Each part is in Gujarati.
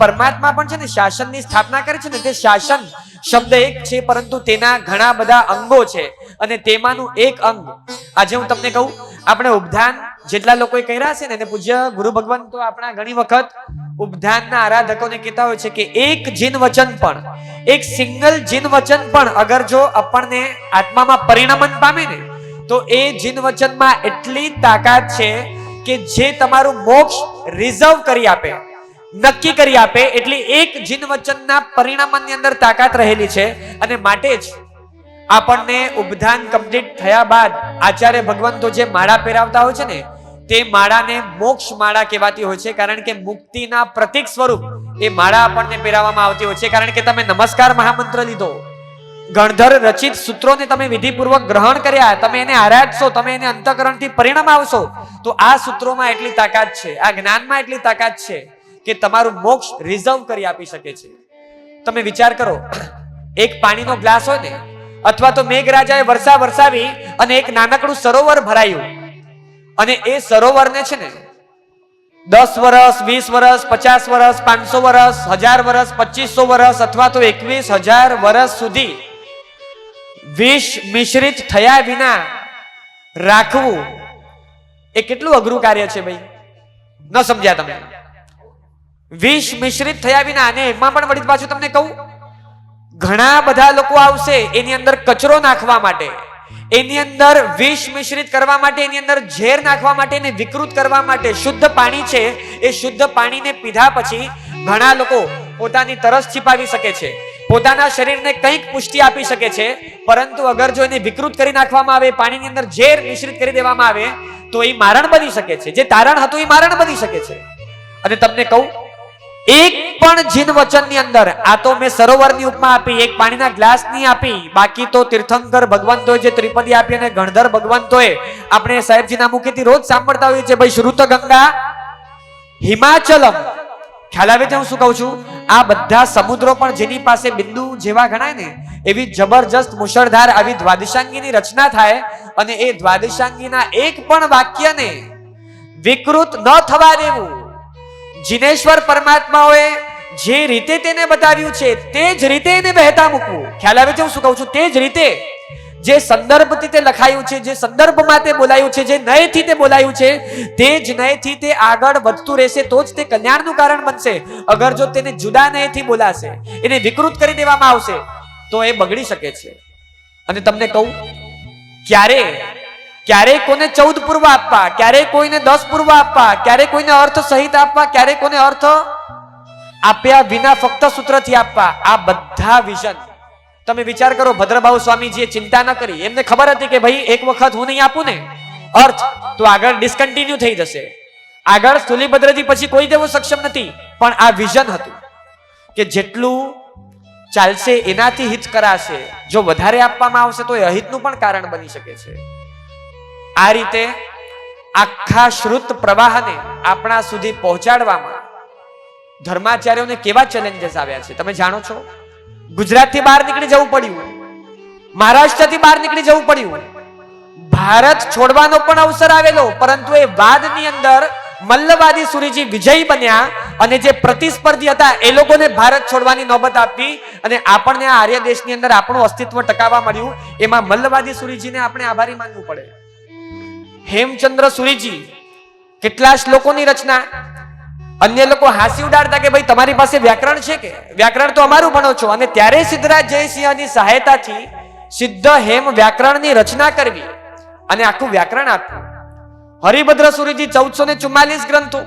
પરમાત્મા પણ છે ને શાસનની સ્થાપના કરે છે ને તે શાસન શબ્દ એક છે, પરંતુ તેના ઘણા બધા અંગો છે અને તેમાંનું એક અંગ. આજે હું તમને કહું, આપણે ઉપધાન જેટલા લોકોએ કર્યા છે ને એને પૂજ્ય ગુરુ ભગવાન તો આપણા ઘણી વખત ઉપધાનના આરાધકોને કહેતા હોય છે કે એક જીન વચન પણ, એક સિંગલ જીન વચન પણ અગર જો આપણને આત્મામાં પરિણમન પામે ને, તો એ જીન વચનમાં એટલી તાકાત છે કે જે તમારું મોક્ષ રિઝર્વ કરી આપે. નક્કી કરી આપે એટલી એક જીન વચનના પરિણામની અંદર તાકાત રહેલી છે અને માટે જ આપણને ઉપધાન કમ્પ્લીટ થયા બાદ આચાર્ય ભગવંતો જે માળા પહેરાવતા હોય છે ને, તે માળાને મોક્ષ માળા કહેવાતી હોય છે. કારણ કે મુક્તિના પ્રતીક સ્વરૂપ એ માળા આપણને પહેરાવવામાં આવતી હોય છે. કારણ કે તમે નમસ્કાર મહામંત્ર લીધો, ગણધર રચિત સૂત્રોને તમે વિધિપૂર્વક ગ્રહણ કર્યા, તમે એને આરાધશો, તમે એને અંતકરણથી પરિણામ આવશો, તો આ સૂત્રોમાં એટલી તાકાત છે, આ જ્ઞાનમાં એટલી તાકાત છે. કે તમારું મોક્ષ રિઝર્વ કરી આપી શકે છે. તમે વિચાર કરો, એક પાણીનો ગ્લાસ હોય ને, અથવા તો મેઘરાજાએ વર્ષા વરસાવી અને એક નાનકડું સરોવર ભરાયું. અને એ સરોવરને છે ને, દસ વર્ષ વીસ વર્ષ પચાસ વર્ષ પાંચસો વર્ષ હજાર વર્ષ પચીસો વર્ષ અથવા તો એકવીસ હજાર વર્ષ સુધી વિષ મિશ્રિત થયા વિના રાખવું એ કેટલું અઘરું કાર્ય છે ભાઈ? ન સમજ્યા તમે. વિષ મિશ્રિત થયા વિના, અને એમાં પણ વળી પાછું તમને કહું, ઘણા બધા લોકો આવશે એની અંદર કચરો નાખવા માટે. એની અંદર વિષ મિશ્રિત કરવા માટે, એની અંદર ઝેર નાખવા માટે એને વિકૃત કરવા માટે શુદ્ધ પાણી છે, એ શુદ્ધ પાણીને પીધા પછી ઘણા લોકો પોતાની તરસ છીપાવી શકે છે. પોતાના શરીરને કંઈક પુષ્ટિ આપી શકે છે, પરંતુ અગર જો એને વિકૃત કરી નાખવામાં આવે, પાણીની અંદર ઝેર મિશ્રિત કરી દેવામાં આવે, તો એ મારણ બની શકે છે. જે તારણ હતું એ મારણ બની શકે છે. અને તમને કહું એક પણ જીન વચનની અંદર, આ તો મેં સરોવરની ઉપમા આપી, એક પાણીના ગ્લાસની આપી, બાકી તો તીર્થંકર ભગવંતોએ જે ત્રિપદી આપી અને ગણધર ભગવંતોએ, આપણે સાહેબજીના મુખેથી રોજ સાંભળતા હોઈએ છીએ, ભાઈ શ્રુત ગંગા હિમાચલમ. ખ્યાલ આવે છે હું શું કહું છું? આ બધા સમુદ્રો પણ જેની પાસે બિંદુ જેવા ગણાય ને, એવી જબરજસ્ત મુશળધાર આવી દ્વાદશાંગીની રચના થાય અને એ દ્વાદશાંગીના એક પણ વાક્યને વિકૃત ન થવા દેવું. જીનેશ્વર પરમાત્માઓએ જે રીતે તેને બતાવ્યું છે, તે જ રીતે એને વહેતા મૂકવું. ખ્યાલ આવે છે? હું શું કહું છું? તે જ રીતે જે સંદર્ભથી તે લખાયું છે, જે સંદર્ભમાં તે બોલાયું છે, જે નયથી તે બોલાયું છે, તે જ નયથી તે આગળ વધતું રહેશે, તો જ તે કલ્યાણનું કારણ બનશે. અગર જો તેને જુદા નયથી બોલાશે, એને વિકૃત કરી દેવામાં આવશે, તો એ બગડી શકે છે. અને તમને કહું, ક્યારે ક્યારે કોને ચૌદ પૂર્વ આપવા ક્યારેય કોઈને દસ પૂર્વ આપવા ક્યારેય કોઈને અર્થ સહિત આપવા, ક્યારે કોને અર્થ આપ્યા વિના ફક્ત સૂત્રથી આપવા, આ બધા વિઝન તમે વિચાર કરો, ભદ્રભાઉ સ્વામીજીએ ચિંતા ન કરી. એમને ખબર હતી કે ભાઈ, એક વખત હું નહીં આપું ને, અર્થ, તો આગળ ડિસકન્ટિન્યુ થઈ જશે. આગળ સ્થુલીભદ્રજી પછી કોઈ દેવું સક્ષમ નથી, પણ આ વિઝન હતું કે જેટલું ચાલશે એનાથી હિત કરાશે. જો વધારે આપવામાં આવશે તો એ અહિતનું પણ કારણ બની શકે છે. આ રીતે આખા શ્રુત પ્રવાહને આપણા સુધી પહોંચાડવામાં ધર્માચાર્યોને કેવા ચેલેન્જીસ આવ્યા છે? તમે જાણો છો? ગુજરાતથી બહાર નીકળી જવું પડ્યું. મહારાષ્ટ્રથી બહાર નીકળી જવું પડ્યું. ભારત છોડવાનો પણ અવસર આવેલો, પરંતુ એ વાદની અંદર મલ્લવાદી સુરીજી વિજયી બન્યા અને જે પ્રતિસ્પર્ધી હતા, એ લોકોને ભારત છોડવાની નોબત આપી અને આપણને આ આર્ય દેશની અંદર આપણું અસ્તિત્વ ટકાવવા મળ્યું. એમાં મલ્લવાદી સુરીજીને આપણે આભારી માનવું પડે. હેમચંદ્ર સુરીજી, કેટલા શ્લોકોની રચના? અન્ય લોકો હાસી ઉડાડતા કે, ભાઈ, તમારી પાસે વ્યાકરણ છે કે? વ્યાકરણ તો અમારું ભણો છો. અને ત્યારે સિદ્ધરાજ જયસિંહની સહાયતાથી સિદ્ધ હેમ વ્યાકરણની રચના કરવી અને આખું વ્યાકરણ આપ્યું. હરિભદ્ર સુરીજી ચૌદસો ને ચુમ્માલીસ ગ્રંથો.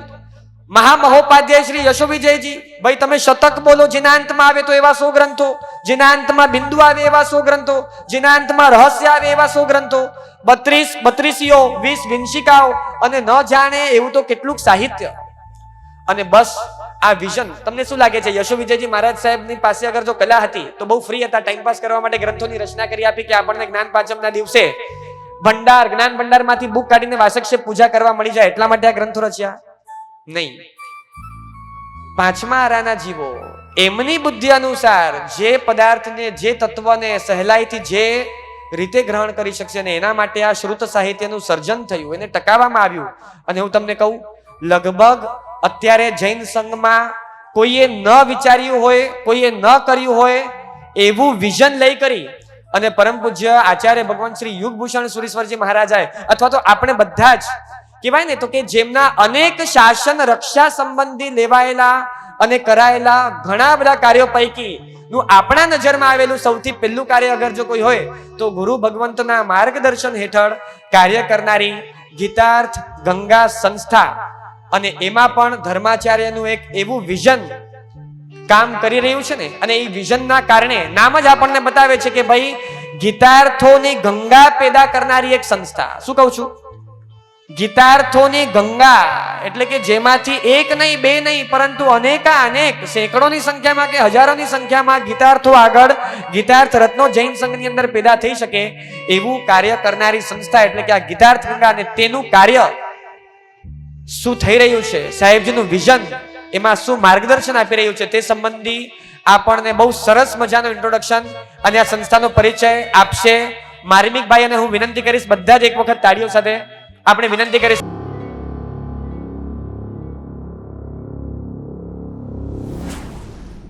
મહામહોપાધ્યાય શ્રી યશોવિજયજી, ભાઈ, તમે શતક બોલો, જેના અંતમાં આવે તો એવા સો ગ્રંથો. જેના અંતમાં બિંદુ આવે એવા સો ગ્રંથો. જેના અંતમાં રહસ્ય આવે એવા સો ગ્રંથો. બત્રીસ, બત્રીસીઓ, વીસ વિંશિકાઓ અને ન જાણે એવું તો કેટલુંક સાહિત્ય. અને બસ, આ વિઝન તમને શું લાગે છે? યશો વિજયજી મહારાજ સાહેબની પાસે અગર જો કલા હતી, તો બહુ ફ્રી હતા ટાઈમ પાસ કરવા માટે ગ્રંથોની રચના કરી આપી કે આપણને જ્ઞાન પાંચમના દિવસે ભંડાર, જ્ઞાન ભંડારમાંથી બુક કાઢીને વાસક્ષેપ પૂજા કરવા મળી જાય, એટલા માટે આ ગ્રંથો રચ્યા? નહીં. પાંચમા આરાના જીવો, એમની બુદ્ધિ અનુસાર જે પદાર્થને, જે તત્વને સહેલાઈથી, જે રીતે ગ્રહણ કરી શકશે અને એના માટે આ શ્રુત સાહિત્યનું સર્જન થયું, એને ટકાવવામાં આવ્યું. અને હું તમને કહું, લગભગ અત્યારે જૈન સંઘમાં કોઈએ ન વિચાર્યું હોય, કોઈએ ન કર્યું હોય, એવું વિઝન લઈ કરી અને પરમ પૂજ્ય આચાર્ય ભગવાન શ્રી યુગભૂષણ સુરેશ્વરજી મહારાજાએ, અથવા તો આપણે બધા જ કહેવાય ને તો કે જેમના અનેક શાસન રક્ષા સંબંધી લેવાયેલા અને કરાયેલા ઘણા બધા કાર્યો પૈકી નું આપણા નજરમાં આવેલું સૌથી પહેલું કાર્ય અગર જો કોઈ હોય, તો ગુરુ ભગવંતના માર્ગદર્શન હેઠળ કાર્ય કરનારી ગીતાર્થ ગંગા સંસ્થા. અને એમાં પણ ધર્માચાર્યનું એક એવું વિઝન કામ કરી રહ્યું છે ને, અને એ વિઝનના કારણે નામ જ આપણને બતાવે છે કે ભાઈ, ગીતાર્થોની ગંગા પેદા કરનારી એક સંસ્થા. શું કહું છું? ગીતાર્થોની ગંગા, એટલે કે જેમાંથી એક નહીં, બે નહીં, પરંતુ અનેકા અનેક, સેંકડોની સંખ્યામાં કે હજારોની સંખ્યામાં ગીતાર્થો આગળ, ગીતાર્થ રત્નો જૈન સંઘની અંદર પેદા થઈ શકે એવું કાર્ય કરનારી સંસ્થા, એટલે કે આ ગીતાર્થ ગંગા અને તેનું કાર્ય શું થઈ રહ્યું છે? સાહેબજીનું વિઝન એમાં શું માર્ગદર્શન આપી રહ્યું છે તે સંબંધી આપણને બહુ સરસ મજાનું ઇન્ટ્રોડક્શન અને આ સંસ્થાનો પરિચય આપશે. માર્મિકભાઈ અને હું વિનંતી કરીશ બધા જ એક વખત તાળીઓ સાથે આપણે વિનંતી કરીશ